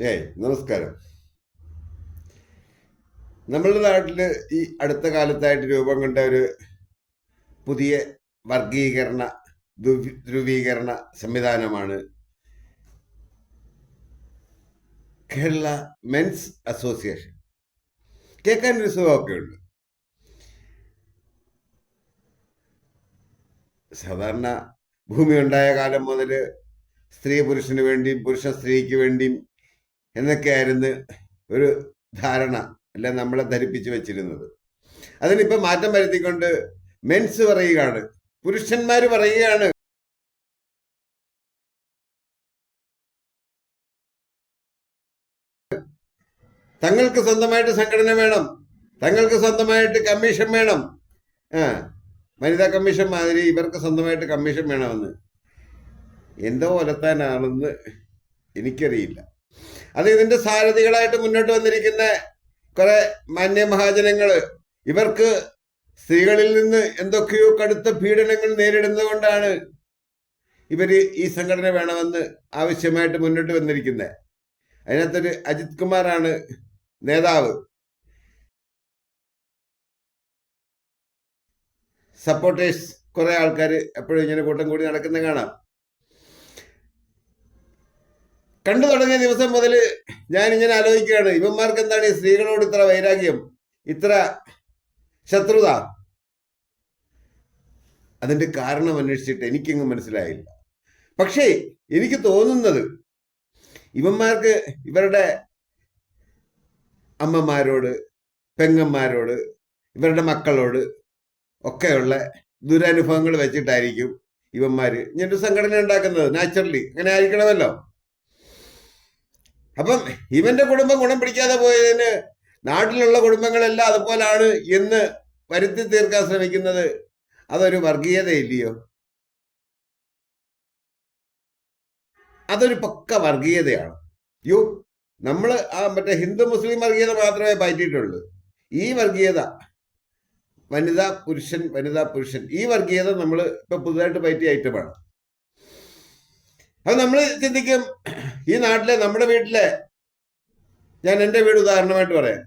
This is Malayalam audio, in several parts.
ഏയ് നമസ്കാരം. നമ്മളുടെ നാട്ടിൽ ഈ അടുത്ത കാലത്തായിട്ട് രൂപം കൊണ്ട ഒരു പുതിയ വർഗീകരണ ധ്രുവി- ധ്രുവീകരണ സംവിധാനമാണ് കേരള മെൻസ് അസോസിയേഷൻ. കേൾക്കാൻ ഒരു സുഖമൊക്കെ ഉണ്ട്. സാധാരണ ഭൂമി ഉണ്ടായ കാലം മുതൽ സ്ത്രീ പുരുഷന് വേണ്ടിയും പുരുഷ സ്ത്രീക്ക് വേണ്ടിയും എന്നൊക്കെയായിരുന്നു ഒരു ധാരണ അല്ല നമ്മളെ ധരിപ്പിച്ചു വെച്ചിരുന്നത്. അതിനിപ്പോൾ മാറ്റം വരുത്തിക്കൊണ്ട് മെൻസ് പറയുകയാണ്. പുരുഷന്മാർ പറയുകയാണ്. തങ്ങൾക്ക് സ്വന്തമായിട്ട് സംഘടന വേണം. തങ്ങൾക്ക് സ്വന്തമായിട്ട് കമ്മീഷൻ വേണം. ആ വനിതാ കമ്മീഷൻ മാതിരി ഇവർക്ക് സ്വന്തമായിട്ട് കമ്മീഷൻ വേണമെന്ന്. എന്തോ ഒലത്താനാണെന്ന് എനിക്കറിയില്ല. അത് ഇതിന്റെ സാരഥികളായിട്ട് മുന്നോട്ട് വന്നിരിക്കുന്ന കുറെ മാന്യ മഹാജനങ്ങൾ. ഇവർക്ക് സ്ത്രീകളിൽ നിന്ന് എന്തൊക്കെയോ കടുത്ത പീഡനങ്ങൾ നേരിടുന്നത് കൊണ്ടാണ് ഇവർ ഈ സംഘടന വേണമെന്ന് ആവശ്യമായിട്ട് മുന്നോട്ട് വന്നിരിക്കുന്നത് അതിനകത്തൊരു അജിത് കുമാറാണ് നേതാവ്. സപ്പോർട്ടേഴ്സ് കുറെ ആൾക്കാർ എപ്പോഴും ഇങ്ങനെ കൂട്ടം കൂടി നടക്കുന്ന കാണാം. കണ്ടു തുടങ്ങിയ ദിവസം മുതൽ ഞാൻ ഇങ്ങനെ ആലോചിക്കുകയാണ് ഇവന്മാർക്ക് എന്താണ് ഈ സ്ത്രീകളോട് ഇത്ര വൈരാഗ്യം ഇത്ര ശത്രുത? അതിന്റെ കാരണം അന്വേഷിച്ചിട്ട് എനിക്കെങ്ങും മനസ്സിലായില്ല. പക്ഷേ എനിക്ക് തോന്നുന്നത് ഇവന്മാർക്ക് ഇവരുടെ അമ്മമാരോട് പെങ്ങന്മാരോട് ഇവരുടെ മക്കളോട് ഒക്കെയുള്ള ദുരനുഭവങ്ങൾ വെച്ചിട്ടായിരിക്കും ഇവന്മാര് ഇങ്ങനൊരു സംഘടന ഉണ്ടാക്കുന്നത് നാച്ചുറലി അങ്ങനെ ആയിരിക്കണമല്ലോ. അപ്പം ഇവന്റെ കുടുംബം ഗുണം പിടിക്കാതെ പോയതിന് നാട്ടിലുള്ള കുടുംബങ്ങളെല്ലാം അതുപോലാണ് എന്ന് വരുത്തി തീർക്കാൻ ശ്രമിക്കുന്നത്. അതൊരു വർഗീയതയില്ലയോ? അതൊരു പക്ക വർഗീയതയാണ്. യു നമ്മൾ ആ മറ്റേ ഹിന്ദു മുസ്ലിം വർഗീയത മാത്രമേ പറ്റിയിട്ടുള്ളൂ. ഈ വർഗീയത വനിതാ പുരുഷൻ വനിതാ പുരുഷൻ ഈ വർഗീയത നമ്മൾ ഇപ്പൊ പുതുതായിട്ട് പറ്റിയ ഐറ്റമാണ്. അത് നമ്മൾ ചിന്തിക്കും ഈ നാട്ടിലെ നമ്മുടെ വീട്ടിലെ ഞാൻ എന്റെ വീട് ഉദാഹരണമായിട്ട് പറയാം.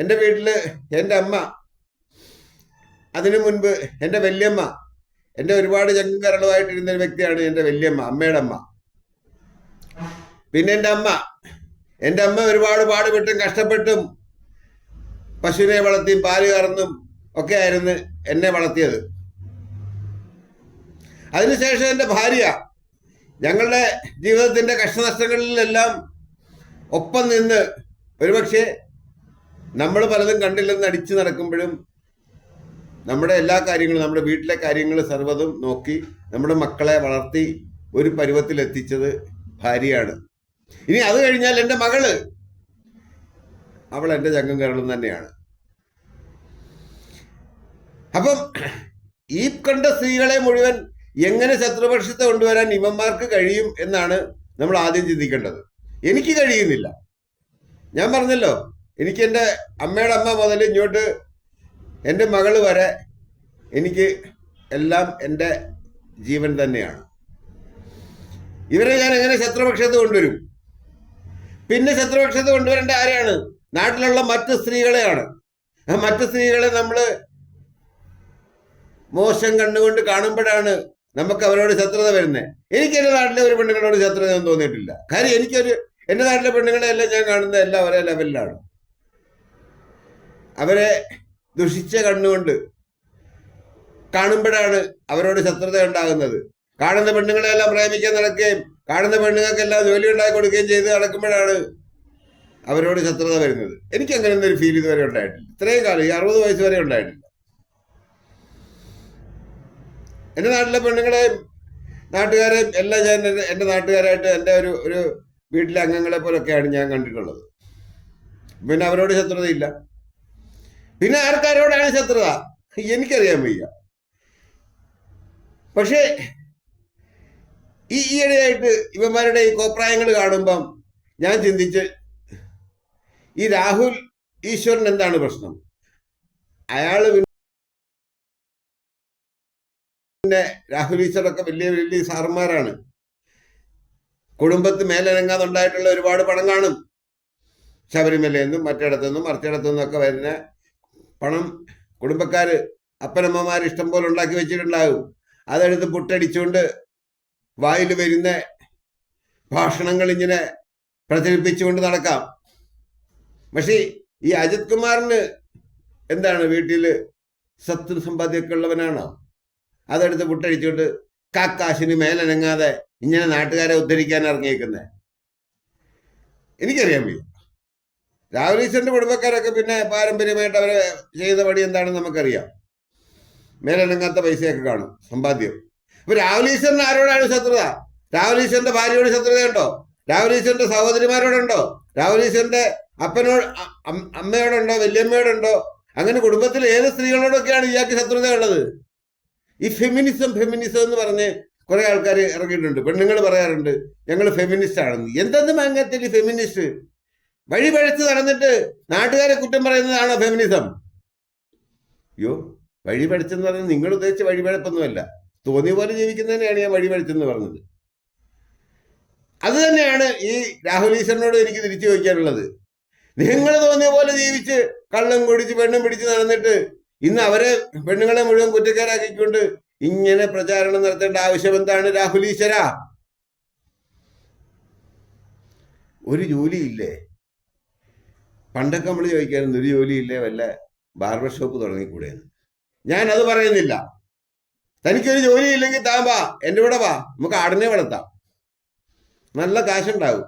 എന്റെ വീട്ടിൽ എന്റെ അമ്മ അതിനു മുൻപ് എന്റെ വല്യമ്മ എന്റെ ഒരുപാട് ചങ്കരളുമായിട്ടിരുന്ന ഒരു വ്യക്തിയാണ് എന്റെ വല്യമ്മ അമ്മയുടെ അമ്മ. പിന്നെ എന്റെ അമ്മ എന്റെ അമ്മ ഒരുപാട് പാടുപെട്ടും കഷ്ടപ്പെട്ടും പശുവിനെ വളർത്തിയും പാൽ കറന്നും ഒക്കെ ആയിരുന്നു എന്നെ വളർത്തിയത്. അതിനുശേഷം എന്റെ ഭാര്യ ഞങ്ങളുടെ ജീവിതത്തിന്റെ കഷ്ടനഷ്ടങ്ങളിലെല്ലാം ഒപ്പം നിന്ന് ഒരുപക്ഷെ നമ്മൾ പലതും കണ്ടില്ലെന്ന് അടിച്ചു നടക്കുമ്പോഴും നമ്മുടെ എല്ലാ കാര്യങ്ങളും നമ്മുടെ വീട്ടിലെ കാര്യങ്ങൾ സർവതും നോക്കി നമ്മുടെ മക്കളെ വളർത്തി ഒരു പരുവത്തിലെത്തിച്ചത് ഭാര്യയാണ്. ഇനി അത് കഴിഞ്ഞാൽ എന്റെ മകൾ അവൾ എന്റെ ചങ്കം കരളും തന്നെയാണ്. അപ്പം ഈ കണ്ട സ്ത്രീകളെ മുഴുവൻ എങ്ങനെ ശത്രുപക്ഷത്തെ കൊണ്ടുവരാൻ ഇവന്മാർക്ക് കഴിയും എന്നാണ് നമ്മൾ ആദ്യം ചിന്തിക്കേണ്ടത്. എനിക്ക് കഴിയുന്നില്ല. ഞാൻ പറഞ്ഞല്ലോ എനിക്ക് എന്റെ അമ്മയുടെ അമ്മ മുതൽ ഇങ്ങോട്ട് എന്റെ മകൾ വരെ എനിക്ക് എല്ലാം എന്റെ ജീവൻ തന്നെയാണ്. ഇവരെ ഞാൻ എങ്ങനെ ശത്രുപക്ഷത്ത് കൊണ്ടുവരും? പിന്നെ ശത്രുപക്ഷത്ത് കൊണ്ടുവരേണ്ട ആരെയാണ്? നാട്ടിലുള്ള മറ്റ് സ്ത്രീകളെയാണ്. മറ്റ് സ്ത്രീകളെ നമ്മൾ മോശം കണ്ണുകൊണ്ട് കാണുമ്പോഴാണ് നമുക്ക് അവരോട് ശത്രുത വരുന്നേ. എനിക്ക് എന്റെ നാട്ടിലെ ഒരു പെണ്ണുങ്ങളോട് ശത്രുത ഒന്നും തോന്നിയിട്ടില്ല. കാര്യം എനിക്കൊരു എന്റെ നാട്ടിലെ പെണ്ണുങ്ങളെ എല്ലാം ഞാൻ കാണുന്നത് എല്ലാം ഒരേ ലെവലിലാണ്. അവരെ ദുഷിച്ച കണ്ണുകൊണ്ട് കാണുമ്പോഴാണ് അവരോട് ശത്രുത ഉണ്ടാകുന്നത്. കാണുന്ന പെണ്ണുങ്ങളെല്ലാം പ്രേമിക്കാൻ നടക്കുകയും കാണുന്ന പെണ്ണുങ്ങൾക്കെല്ലാം ജോലി ഉണ്ടാക്കി കൊടുക്കുകയും ചെയ്ത് നടക്കുമ്പോഴാണ് അവരോട് ശത്രുത വരുന്നത്. എനിക്ക് അങ്ങനെ ഒരു ഫീൽ ഇതുവരെ ഉണ്ടായിട്ടില്ല. ഇത്രയും കാലം ഈ അറുപത് വയസ്സ് വരെ ഉണ്ടായിട്ടില്ല. എന്റെ നാട്ടിലെ പെണ്ണുങ്ങളെയും നാട്ടുകാരെയും എല്ലാം ഞാൻ എന്റെ- നാട്ടുകാരായിട്ട് എന്റെ ഒരു ഒരു വീട്ടിലെ അംഗങ്ങളെ പോലൊക്കെയാണ് ഞാൻ കണ്ടിട്ടുള്ളത്. പിന്നെ അവരോട് ശത്രുതയില്ല. പിന്നെ ആർക്കാരോടാണ് ശത്രുത? എനിക്കറിയാൻ വയ്യ. പക്ഷേ ഈ ഈയിടെയായിട്ട് ഇവന്മാരുടെ ഈ കോപ്രായങ്ങൾ കാണുമ്പം ഞാൻ ചിന്തിച്ച് ഈ രാഹുൽ ഈശ്വരൻ എന്താണ് പ്രശ്നം? അയാൾ പിന്നെ രാഹുൽ ഈശ്വറൊക്കെ വലിയ വലിയ സാറന്മാരാണ്. കുടുംബത്ത് മേലനങ്ങാതുണ്ടായിട്ടുള്ള ഒരുപാട് പണം കാണും. ശബരിമലയിൽ നിന്നും മറ്റിടത്തു നിന്നും ഒക്കെ വരുന്ന പണം കുടുംബക്കാർ അപ്പനമ്മമാർ ഇഷ്ടം പോലെ ഉണ്ടാക്കി വെച്ചിട്ടുണ്ടാകും. അതെടുത്ത് പുട്ടടിച്ചുകൊണ്ട് വായിൽ വരുന്ന ഭാഷണങ്ങൾ ഇങ്ങനെ പ്രചരിപ്പിച്ചുകൊണ്ട് നടക്കാം. പക്ഷേ ഈ അജിത് കുമാറിന് എന്താണ് വീട്ടിൽ സത്ത് സമ്പാദ്യമൊക്കെ ഉള്ളവനാണോ? അതെടുത്ത് പുട്ടടിച്ചുകൊണ്ട് കാക്കാശിന് മേലനങ്ങാതെ ഇങ്ങനെ നാട്ടുകാരെ ഉദ്ധരിക്കാൻ ഇറങ്ങിയേക്കുന്നത് എനിക്കറിയാൻ വയ്യ. രാഹുൽ ഈശ്വറിന്റെ കുടുംബക്കാരൊക്കെ പിന്നെ പാരമ്പര്യമായിട്ട് അവരെ ചെയ്ത പടി എന്താണെന്ന് നമുക്കറിയാം. മേലനങ്ങാത്ത പൈസയൊക്കെ കാണും സമ്പാദ്യം. അപ്പൊ രാഹുൽ ഈശ്വറിന് ആരോടാണ് ശത്രുത? രാഹുൽ ഈശ്വറിന്റെ ഭാര്യയോട് ശത്രുതയുണ്ടോ? രാഹുൽ ഈശ്വറിന്റെ സഹോദരിമാരോടുണ്ടോ? രാഹുൽ ഈശ്വറിന്റെ അപ്പനോട് അമ്മയോടുണ്ടോ? വല്യമ്മയോടുണ്ടോ? അങ്ങനെ കുടുംബത്തിൽ ഏത് സ്ത്രീകളോടൊക്കെയാണ് ഇയാൾക്ക് ശത്രുത ഉള്ളത് ഈ ഫെമിനിസം ഫെമിനിസം എന്ന് പറഞ്ഞ് കുറെ ആൾക്കാർ ഇറങ്ങിയിട്ടുണ്ട്. പെണ്ണുങ്ങൾ പറയാറുണ്ട് ഞങ്ങൾ ഫെമിനിസ്റ്റ് ആണെന്ന്. എന്തെന്ന് മാങ്ങത്തിൽ ഫെമിനിസ്റ്റ് വഴി പഴച്ച് നടന്നിട്ട് നാട്ടുകാരെ കുറ്റം പറയുന്നതാണോ ഫെമിനിസം അയ്യോ വഴി പഴച്ചെന്ന് പറഞ്ഞാൽ നിങ്ങൾ ഉദ്ദേശിച്ച വഴി പഴപ്പൊന്നുമല്ല. തോന്നിയ പോലെ ജീവിക്കുന്നതിനെയാണ് ഞാൻ വഴി പഴച്ചെന്ന് പറഞ്ഞത്. അത് തന്നെയാണ് ഈ രാഹുൽ ഈശ്വരനോട് എനിക്ക് തിരിച്ചു ചോദിക്കാനുള്ളത്. നിങ്ങൾ തോന്നിയ പോലെ ജീവിച്ച് കള്ളം കുടിച്ച് പെണ്ണും പിടിച്ച് നടന്നിട്ട് ഇന്ന് അവരെ പെണ്ണുങ്ങളെ മുഴുവൻ കുറ്റക്കാരാക്കിക്കൊണ്ട് ഇങ്ങനെ പ്രചാരണം നടത്തേണ്ട ആവശ്യം എന്താണ് രാഹുൽ ഈശ്വര? ഒരു ജോലിയില്ലേ? പണ്ടൊക്കെ നമ്മൾ ചോദിക്കായിരുന്നു ഒരു ജോലിയില്ലേ? വല്ല ബാർബർ ഷോപ്പ് തുടങ്ങിക്കൂടെ. ഞാൻ അത് പറയുന്നില്ല. തനിക്കൊരു ജോലിയില്ലെങ്കിൽ താൻ വാ എന്റെ കൂടെ വാ നമുക്ക് ആടിനെ വളർത്താം. നല്ല കാശുണ്ടാവും.